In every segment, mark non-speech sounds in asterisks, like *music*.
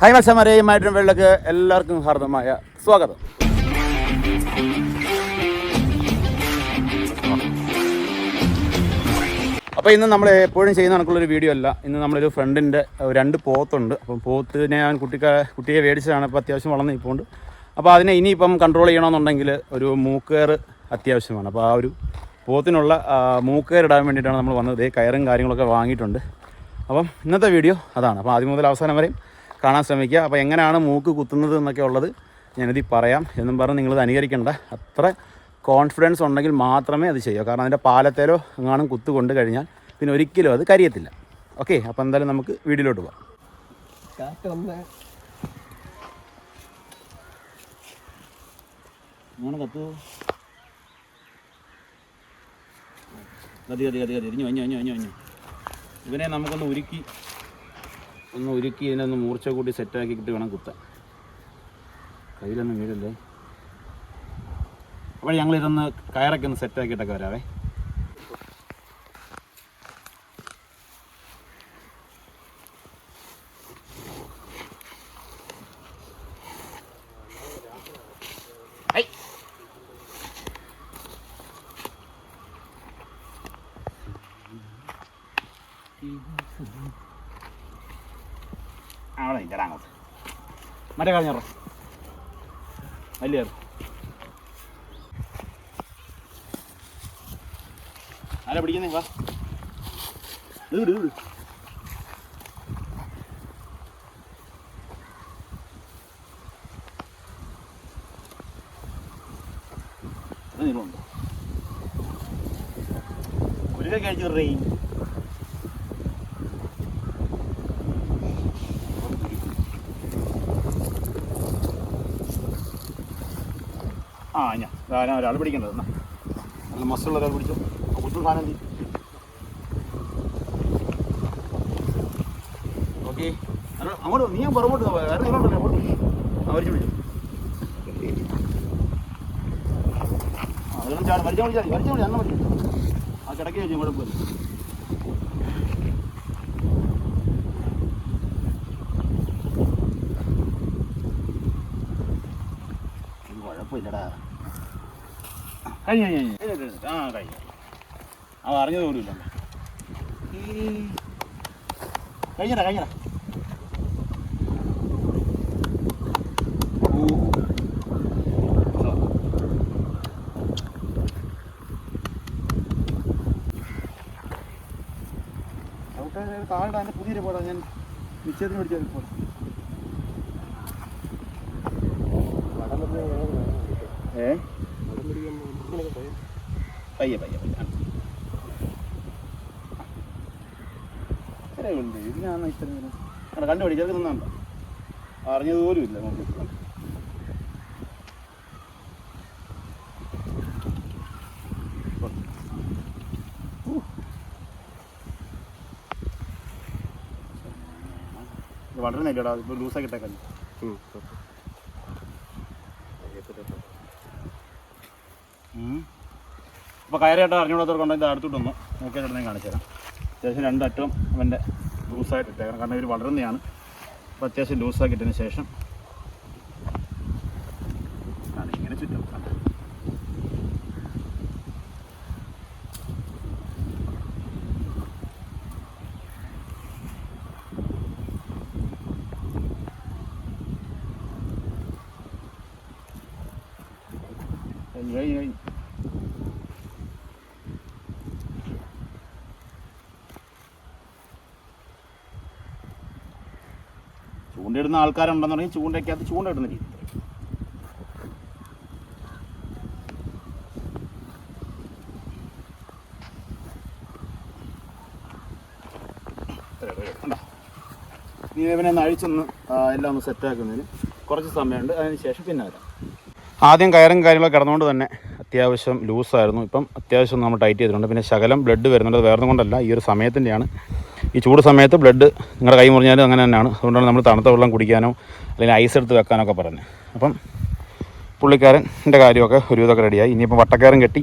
Hi മത്സമാരെ വെള്ളക്ക് എല്ലാവർക്കും ഹാർദമായ സ്വാഗതം. അപ്പോൾ ഇന്ന് നമ്മൾ എപ്പോഴും ചെയ്യുന്ന കണക്കുള്ളൊരു വീഡിയോ അല്ല. ഇന്ന് നമ്മളൊരു ഫ്രണ്ടിന്റെ രണ്ട് പോത്തുണ്ട്. അപ്പം പോത്തിനെ ഞാൻ കുട്ടിക്ക കുട്ടിയെ മേടിച്ചതാണ് ഇപ്പോൾ അത്യാവശ്യം വളർന്ന് നിൽപ്പുണ്ട് അപ്പോൾ അതിനെ ഇനിയിപ്പം കൺട്രോൾ ചെയ്യണമെന്നുണ്ടെങ്കിൽ ഒരു മൂക്കേർ അത്യാവശ്യമാണ്. അപ്പോൾ ആ ഒരു പോത്തിനുള്ള മൂക്കേർ ഇടാൻ വേണ്ടിയിട്ടാണ് നമ്മൾ വന്നത്. കയറും കാര്യങ്ങളൊക്കെ വാങ്ങിയിട്ടുണ്ട്. അപ്പം ഇന്നത്തെ വീഡിയോ അതാണ്. അപ്പോൾ ആദ്യം മുതൽ അവസാനം വരെയും കാണാൻ ശ്രമിക്കുക. അപ്പോൾ എങ്ങനെയാണ് മൂക്ക് കുത്തുന്നത് എന്നൊക്കെ ഉള്ളത് ഞാനിത് പറയാം. എന്നും പറഞ്ഞ് നിങ്ങളിത് അനുകരിക്കേണ്ട. അത്ര കോൺഫിഡൻസ് ഉണ്ടെങ്കിൽ മാത്രമേ അത് ചെയ്യൂ കാരണം അതിന്റെ പാലത്തേലോ എങ്ങാനും കുത്തു കൊണ്ട് കഴിഞ്ഞാൽ പിന്നെ ഒരിക്കലും അത് കരിയത്തില്ല. ഓക്കെ അപ്പോൾ എന്തായാലും നമുക്ക് വീഡിയോയിലോട്ട് പോകാം ഇവനെ നമുക്കൊന്ന് ഉരുക്കി ഒന്ന് ഉരുക്കി ഇതിനൊന്ന് മൂർച്ച കൂട്ടി സെറ്റാക്കിയിട്ട് വേണം കുത്താൻ. കയ്യിലൊന്നും വീഴല്ലേ അപ്പോൾ ഞങ്ങൾ ഇതൊന്ന് കയറൊക്കെ ഒന്ന് സെറ്റാക്കിയിട്ടൊക്കെ വരാവേ. ഐ. അവിടെ ഇല്ലടാ അങ്ങോട്ട്. മറ്റേ കളഞ്ഞോ വലിയ ആരാ പിടിക്കുന്നേ? വാ. ഇത് നീളമുണ്ടോ ഒരു കഴിച്ചു റേ ആ ഞാൻ ഞാൻ ഒരാൾ പിടിക്കേണ്ടത്? എന്നാ. നല്ല മസ്സുള്ള ഒരാൾ പിടിച്ചു. കുറച്ചു സാധനം എന്തി? ഓക്കെ. അങ്ങോട്ട് നീ പുറകോട്ട് പോ. വേറെ നിങ്ങളുണ്ടല്ലോ അങ്ങോട്ട് ആ വലിച്ചു പിടിച്ചു. ചാട് പിടിച്ചാൽ മതി വലിച്ചു പിടി അന്ന് മതി ആ കിടക്കി വെച്ചു പോയി കുഴപ്പമില്ലടാ. കഴിഞ്ഞ കഴിഞ്ഞ ആ കഴിഞ്ഞ. അവ അറിഞ്ഞത് പോലുമില്ല കഴിഞ്ഞടാ കഴിഞ്ഞടാ. താഴെ അതിന്റെ പുതിയൊരു പോടാ ഞാൻ. നിശ്ചയത്തിന് പിടിച്ചാൽ ഇപ്പോൾ ഏ? പയ്യെ പയ്യെ പയ്യെ. ഇത്രയുണ്ട്. ഇതിനാണ് ഇത്ര നേരം അവിടെ കണ്ടുപിടി ചെറുക്ക് അറിഞ്ഞത് പോലും ഇല്ല നോക്കി. വളരെ നല്ലടാ ഇപ്പോൾ അപ്പോൾ കയറിയായിട്ട് അറിഞ്ഞുകൂടാത്തവർക്കുണ്ടെങ്കിൽ ഇത് അടുത്തോട്ട് വന്നു. നോക്കിയാൽ ഞാൻ കാണിച്ചു തരാം അത്യാവശ്യം രണ്ടറ്റവും അവന്റെ ലൂസായിട്ട് ഇട്ടേക്കണം. കാരണം ഇവർ വളരുന്നതാണ് അപ്പോൾ അത്യാവശ്യം ലൂസാക്കി ഇട്ടതിന് ശേഷം ഇങ്ങനെ ചുറ്റും? കഴിഞ്ഞു കഴിഞ്ഞു ആൾക്കാരുണ്ടെന്ന് ആൾക്കാരുണ്ടെന്നുണ്ടെങ്കിൽ ചൂണ്ടയ്ക്കകത്ത് ചൂണ്ടയിടുന്ന രീതി. കണ്ടോ? നീ ഇവനെ അഴിച്ചൊന്ന് എല്ലാം ഒന്ന് സെറ്റാക്കുന്നതിന് കുറച്ച് സമയമുണ്ട്. അതിന് ശേഷം പിന്നെ വരാം. ആദ്യം കയറും കാര്യങ്ങളൊക്കെ കിടന്നുകൊണ്ട് തന്നെ അത്യാവശ്യം ലൂസായിരുന്നു ഇപ്പം അത്യാവശ്യം നമ്മൾ ടൈറ്റ് ചെയ്തിട്ടുണ്ട്. പിന്നെ ശകലം ബ്ലഡ് വരുന്നുണ്ട്. വേറെ കൊണ്ടല്ല. ഈ ഒരു സമയത്തിന്റെയാണ് ഈ ചൂട് സമയത്ത് ബ്ലഡ് നിങ്ങളുടെ കൈ മുറിഞ്ഞാലും അങ്ങനെ തന്നെയാണ്. അതുകൊണ്ടാണ് നമ്മൾ തണുത്ത വെള്ളം കുടിക്കാനോ അല്ലെങ്കിൽ ഐസ് എടുത്ത് വെക്കാനോ ഒക്കെ പറഞ്ഞത് അപ്പം പുള്ളിക്കാരന്റെ കാര്യമൊക്കെ ഒരുവിധമൊക്കെ റെഡിയായി ഇനിയിപ്പോൾ വട്ടക്കാരൻ കെട്ടി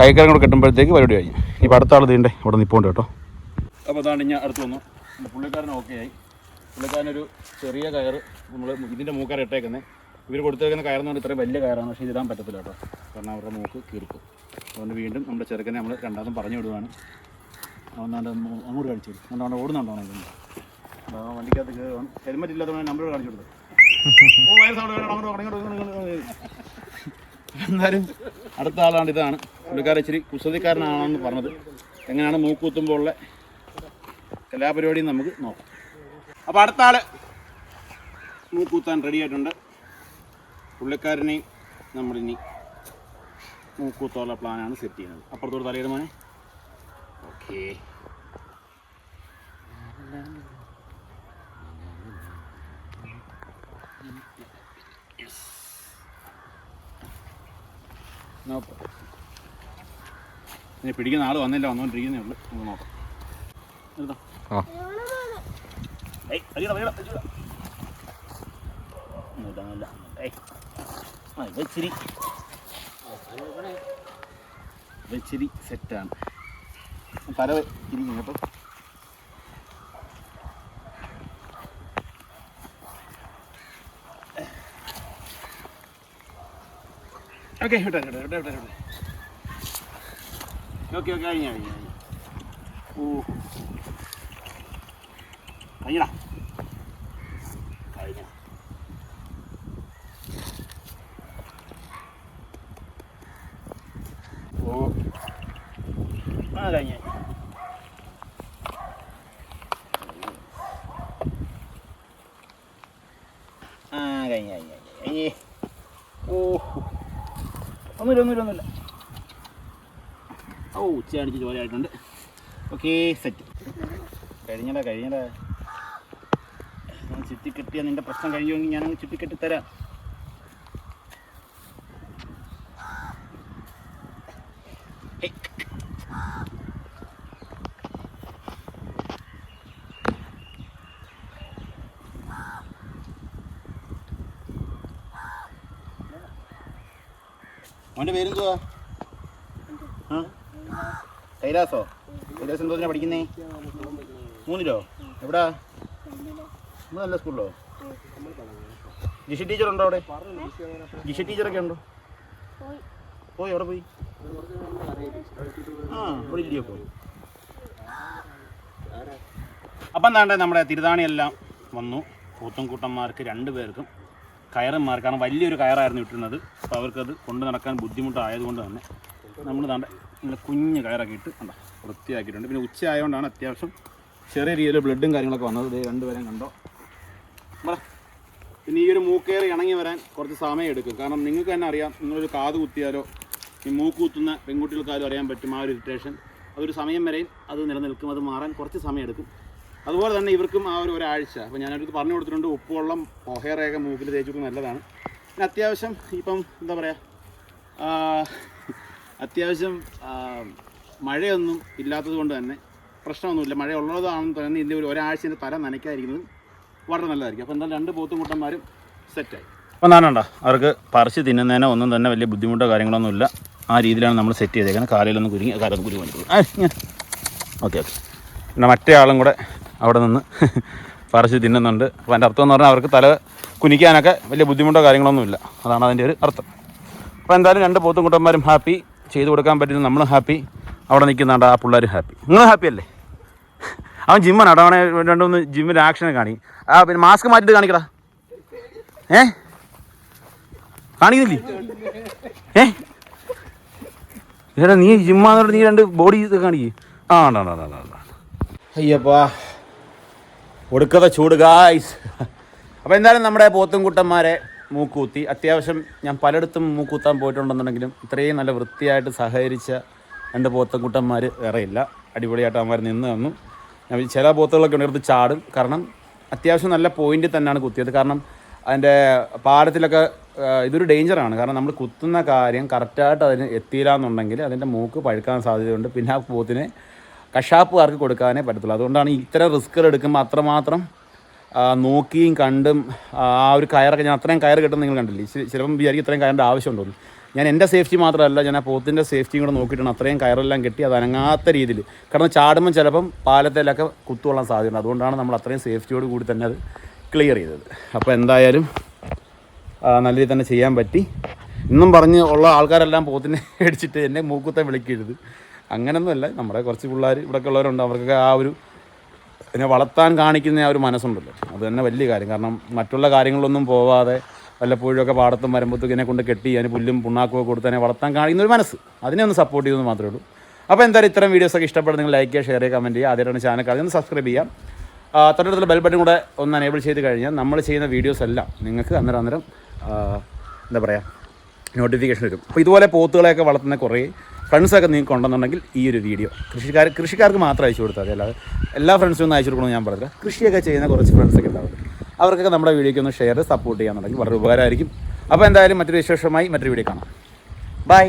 കൈക്കാരൻ കൂടെ കെട്ടുമ്പോഴത്തേക്ക് പരിപാടി കഴിഞ്ഞു. ഇനിയിപ്പോൾ അടുത്ത ആൾ തീണ്ടേ ഇവിടെ നിൽപ്പുണ്ട് കേട്ടോ. അപ്പോൾ അതാണ് ഞാൻ അടുത്ത് വന്നു. പുള്ളിക്കാരൻ ഓക്കെ ആയി. പുള്ളിക്കാരനൊരു ചെറിയ കയർ നമ്മൾ ഇതിന്റെ മൂക്കര ഇട്ടേക്കുന്നത് ഇവർ കൊടുത്തേക്കുന്ന കയറെന്ന് പറഞ്ഞാൽ ഇത്രയും വലിയ കയറാണ്. പക്ഷേ ഇതിടാൻ പറ്റത്തില്ല കേട്ടോ. കാരണം അവരുടെ മൂക്ക് കീർക്കും അതുകൊണ്ട് വീണ്ടും നമ്മുടെ ചെറുക്കനെ നമ്മൾ രണ്ടാമതും പറഞ്ഞു വിടുവാണ്. അവന്നാണ്ട് അങ്ങോട്ട് കാണിച്ചു തരും അതുകൊണ്ട് ഓടുന്നുണ്ടോ അവനെ വണ്ടിക്കകത്ത് ഹെൽമെറ്റ് ഇല്ലാത്തവനെ നമ്പർ കാണിച്ചു കൊടുത്തു. എന്നാലും അടുത്ത ആളാണ് ഇതാണ്. പുള്ളിക്കാരൻ ഇച്ചിരി കുസൃതിക്കാരനാണെന്ന് പറഞ്ഞത്. എങ്ങനെയാണ് മൂക്കുത്തുമ്പോൾ ഉള്ള കലാപരിപാടി നമുക്ക് നോക്കാം. അപ്പോൾ അടുത്ത മൂക്കൂത്താൻ റെഡി ആയിട്ടുണ്ട്. പുള്ളിക്കാരനെയും നമ്മളിനി മൂക്കൂത്തോളം പ്ലാനാണ് സെറ്റ് ചെയ്യുന്നത്. അപ്പുറത്തോട് തലയത് മോനെ. ഓക്കേ ഇനി പിടിക്കുന്ന ആൾ വന്നില്ല വന്നോണ്ടിരിക്കുന്നേ ഉള്ളു. നമുക്ക് നോക്കാം. നിർത്താം ആ. ഏയ് അടിയടാ അടിയടാ അടിയടാ. ഒന്നുമില്ല ഒന്നുമില്ല ഏയ്. ആ ഇത് ഇച്ചിരി. ഇത് ഇച്ചിരി സെറ്റാണ് തല ഇരിക്കും കേട്ടോ. ഓക്കെ വിട്ടെ വിട്ടെ വിട്ടെ വിട്ടെ വിട്ടെ ഓക്കെ ഓക്കെ കഴിഞ്ഞ കഴിഞ്ഞ കഴിഞ്ഞ. ഓ കഴിഞ്ഞടാ കഴിഞ്ഞ ഓ ആ കഴിഞ്ഞ ആ കഴിഞ്ഞ കഴിഞ്ഞ ഓ. ഒന്നുമില്ല ഒന്നുമില്ല ഒന്നുമില്ല. ഓ ഉച്ചയടിച്ച് ജോലിയായിട്ടുണ്ട്. Okay set. കഴിഞ്ഞടാ കഴിഞ്ഞടാ. ചുറ്റി ചുറ്റിക്കെട്ടിയ നിന്റെ പ്രശ്നം കഴിയുമെങ്കിൽ ഞാനങ്ങ് ചുറ്റി കെട്ടിത്തരാം ഹേയ്. അവന്റെ പേരെന്തുവാ? കൈലാസോ? കൈലാസ് എന്തോന്നാ പഠിക്കുന്നേ? മൂന്നിലോ? എവിടാ? നല്ല സ്കൂളിലോ? ജിഷി ടീച്ചർ ഉണ്ടോ അവിടെ? ജിഷി ടീച്ചറൊക്കെ ഉണ്ടോ? പോയി എവിടെ പോയി? ആ ഇവിടെ ഇല്ലയോ പോയി അപ്പം എന്താണ്ട് നമ്മുടെ തിരുതാണിയെല്ലാം വന്നു. കൂട്ടന്മാർക്ക് രണ്ട് പേർക്കും മാറി കാരണം വലിയൊരു കയറായിരുന്നു ഇട്ടിരുന്നത്. അപ്പോൾ അവർക്കത് കൊണ്ടു നടക്കാൻ ബുദ്ധിമുട്ടായതുകൊണ്ട് തന്നെ നമ്മൾ താണ്ട ഇങ്ങനെ കുഞ്ഞ് കയറൊക്കെ ഇട്ട് കണ്ടോ വൃത്തിയാക്കിയിട്ടുണ്ട്. പിന്നെ ഉച്ച ആയതുകൊണ്ടാണ് അത്യാവശ്യം ചെറിയ രീതിയിൽ ബ്ലഡും കാര്യങ്ങളൊക്കെ വന്നത്. ദേ രണ്ടുപേരും കണ്ടോ? നമ്മളെ പിന്നെ ഈ ഒരു മൂക്കേറി ഇണങ്ങി വരാൻ കുറച്ച് സമയം എടുക്കും കാരണം നിങ്ങൾക്ക് തന്നെ അറിയാം നിങ്ങളൊരു കാത് കുത്തിയാലോ ഈ മൂക്ക് കുത്തുന്ന പെൺകുട്ടികൾക്കാരും അറിയാൻ പറ്റും ആ ഒരു ഇറിറ്റേഷൻ അതൊരു സമയം വരെയും അത് നിലനിൽക്കും. അത് മാറാൻ കുറച്ച് സമയം എടുക്കും അതുപോലെ തന്നെ ഇവർക്കും ആ ഒരു ഒരാഴ്ച. അപ്പോൾ ഞാനൊരു പറഞ്ഞു കൊടുത്തിട്ടുണ്ട് ഉപ്പുവെള്ളം ഒഹേറയൊക്കെ മൂക്കിൽ തേച്ചിട്ട് നല്ലതാണ്. പിന്നെ അത്യാവശ്യം ഇപ്പം എന്താ പറയുക അത്യാവശ്യം മഴയൊന്നും ഇല്ലാത്തത് കൊണ്ട് തന്നെ പ്രശ്നമൊന്നുമില്ല. മഴ ഉള്ളതാണെന്ന് തന്നെ ഇതിന്റെ ഒരു ഒരാഴ്ചന്റെ തല നനയ്ക്കാതിരിക്കുന്നത് വളരെ നല്ലതായിരിക്കും. അപ്പോൾ എന്തായാലും രണ്ട് പോത്തും കൂട്ടന്മാരും സെറ്റായി. അപ്പോൾ നാനുണ്ടോ അവർക്ക് പറിച്ച് തിന്നുന്നതിനോ ഒന്നും തന്നെ വലിയ ബുദ്ധിമുട്ടോ കാര്യങ്ങളൊന്നുമില്ല ആ രീതിയിലാണ് നമ്മൾ സെറ്റ് ചെയ്തേക്കുന്നത്. കാലയിലൊന്നും കുരുങ്ങി കാലൊന്നും കുരുങ്ങി ഓക്കെ ഓക്കെ. പിന്നെ മറ്റേ ആളും കൂടെ അവിടെ നിന്ന് പറിച്ച് തിന്നുന്നുണ്ട്. അപ്പോൾ അതിന്റെ അർത്ഥം എന്ന് പറഞ്ഞാൽ അവർക്ക് തല കുനിക്കാനൊക്കെ വലിയ ബുദ്ധിമുട്ടോ കാര്യങ്ങളൊന്നും ഇല്ല. അതാണ് അതിന്റെ ഒരു അർത്ഥം. അപ്പോൾ എന്തായാലും രണ്ട് പോത്തും കുട്ടന്മാരും ഹാപ്പി. ചെയ്തു കൊടുക്കാൻ പറ്റുന്ന നമ്മളും ഹാപ്പി. അവിടെ നിൽക്കുന്നുണ്ട് ആ പിള്ളേരും ഹാപ്പി. നിങ്ങൾ ഹാപ്പി അല്ലേ? അവൻ ജിമ്മാണ്. അവിടെ അവനെ രണ്ടുമൂന്ന് ജിമ്മിൽ ആക്ഷൻ കാണി ആ പിന്നെ മാസ്ക് മാറ്റിയിട്ട് കാണിക്കടാ. ഏ? കാണിക്കുന്നില്ലേ? ഏ? എടാ നീ ജിമ്മാന്ന് പറഞ്ഞിട്ട് നീ രണ്ട് ബോഡി കാണിക്കേ. ആ ഉണ്ട്. അയ്യപ്പാ. ഒടുക്കത്തെ ചൂട് ഗായ്സ് അപ്പോൾ എന്തായാലും നമ്മുടെ പോത്തുംകുട്ടന്മാരെ മൂക്കൂത്തി. അത്യാവശ്യം ഞാൻ പലയിടത്തും മൂക്കൂത്താൻ പോയിട്ടുണ്ടെന്നുണ്ടെങ്കിലും ഇത്രയും നല്ല വൃത്തിയായിട്ട് സഹകരിച്ച വേറെയില്ല വേറെ ഇല്ല. അടിപൊളിയായിട്ട് അവന്മാർ നിന്ന് തന്നു. ഞാൻ ചില പോത്തുകളൊക്കെ ഉണ്ടെടുത്ത് ചാടും. കാരണം അത്യാവശ്യം നല്ല പോയിന്റിൽ തന്നെയാണ് കുത്തിയത്. കാരണം അതിന്റെ പാടത്തിലൊക്കെ ഇതൊരു ഡേഞ്ചറാണ് കാരണം നമ്മൾ കുത്തുന്ന കാര്യം കറക്റ്റായിട്ട് അതിന് എത്തിയില്ല എന്നുണ്ടെങ്കിൽ അതിന്റെ മൂക്ക് പഴുക്കാൻ സാധ്യതയുണ്ട്. പിന്നെ ആ പോത്തിനെ കഷാപ്പുകാർക്ക് കൊടുക്കാനേ പറ്റത്തുള്ളൂ. അതുകൊണ്ടാണ് ഇത്തരം റിസ്ക്കുകൾ എടുക്കുമ്പോൾ അത്രമാത്രം നോക്കിയും കണ്ടും ആ ഒരു കയറൊക്കെ ഞാൻ അത്രയും കയർ കിട്ടും നിങ്ങൾ കണ്ടില്ലേ? ചിലപ്പം വിചാരിക്കും ഇത്രയും കയറിന്റെ ഉണ്ടോ ഞാൻ എന്റെ സേഫ്റ്റി മാത്രമല്ല ഞാൻ ആ പോത്തിന്റെ സേഫ്റ്റിയും കൂടെ നോക്കിയിട്ടാണ് അത്രയും കയറെല്ലാം കെട്ടി അത് അനങ്ങാത്ത രീതിയിൽ. കാരണം ചാടുമ്പം ചിലപ്പം പാലത്തിലൊക്കെ കുത്തുകൊള്ളാൻ സാധ്യതയുണ്ട്. അതുകൊണ്ടാണ് നമ്മൾ അത്രയും സേഫ്റ്റിയോട് കൂടി തന്നെ അത് ക്ലിയർ ചെയ്തത്. അപ്പോൾ എന്തായാലും നല്ല രീതിയിൽ തന്നെ ചെയ്യാൻ പറ്റി. ഇന്നും പറഞ്ഞ് ഉള്ള ആൾക്കാരെല്ലാം പോത്തിനെ *laughs* അടിച്ചിട്ട് എന്നെ മൂക്കുത്തെ വിളിക്കരുത്. അങ്ങനൊന്നുമല്ല. നമ്മുടെ കുറച്ച് പിള്ളേർ ഇവിടെയൊക്കെ ഉള്ളവരുണ്ട്. അവർക്കൊക്കെ ആ ഒരു അതിനെ വളർത്താൻ കാണിക്കുന്ന ആ ഒരു മനസ്സുണ്ടല്ലോ. അത് തന്നെ വലിയ കാര്യം. കാരണം മറ്റുള്ള കാര്യങ്ങളൊന്നും പോവാതെ വല്ലപ്പോഴുമൊക്കെ പാടത്തും വരുമ്പോഴത്തേക്ക് ഇതിനെ കൊണ്ട് കെട്ടി അതിന് പുല്ലും പുണ്ണാക്കും ഒക്കെ കൊടുത്ത് അതിനെ വളർത്താൻ കാണിക്കുന്ന ഒരു മനസ്സ്. അതിനെ ഒന്ന് സപ്പോർട്ട് ചെയ്യുന്നത് മാത്രമേ ഉള്ളൂ. അപ്പോൾ എന്തായാലും ഇത്തരം വീഡിയോസൊക്കെ ഇഷ്ടപ്പെടുന്ന നിങ്ങൾ ലൈക്ക് ചെയ്യുക ഷെയർ ചെയ്യുക കമന്റ് ചെയ്യുക. ആദ്യമായിട്ടാണ് ചാനൽ കാണുന്നത്. ഒന്ന് സബ്സ്ക്രൈബ് ചെയ്യാം തൊട്ടടുത്തുള്ള ബെൽ ബട്ടൺ കൂടെ ഒന്ന് എനേബിൾ ചെയ്ത് കഴിഞ്ഞാൽ നമ്മൾ ചെയ്യുന്ന വീഡിയോസ് എല്ലാം നിങ്ങൾക്ക് അന്നേരം അന്നേരം എന്താ പറയുക നോട്ടിഫിക്കേഷൻ വരും. അപ്പോൾ ഇതുപോലെ പോത്തുകളെയൊക്കെ വളർത്തുന്ന കുറേ ഫ്രണ്ട്സൊക്കെ നിങ്ങൾക്ക് ഉണ്ടെന്നുണ്ടെങ്കിൽ ഈ ഒരു വീഡിയോ. കൃഷിക്കാർ കൃഷിക്കാർക്ക് മാത്രം അയച്ചു കൊടുത്താൽ മതി. അല്ലാതെ എല്ലാ ഫ്രണ്ട്സും ഒന്നും അയച്ചു കൊടുക്കണമെന്ന് ഞാൻ പറഞ്ഞില്ല. കൃഷിയൊക്കെ ചെയ്യുന്ന കുറച്ച് ഫ്രണ്ട്സൊക്കെ ഉണ്ടാവും അവർക്കൊക്കെ നമ്മുടെ വീഡിയോയ്ക്ക് ഒന്ന് ഷെയർ സപ്പോർട്ട് ചെയ്യാന്നുണ്ടെങ്കിൽ വളരെ ഉപകാരമായിരിക്കും. അപ്പോൾ എന്തായാലും മറ്റൊരു വിശേഷമായി മറ്റൊരു വീഡിയോ കാണാം. ബൈ.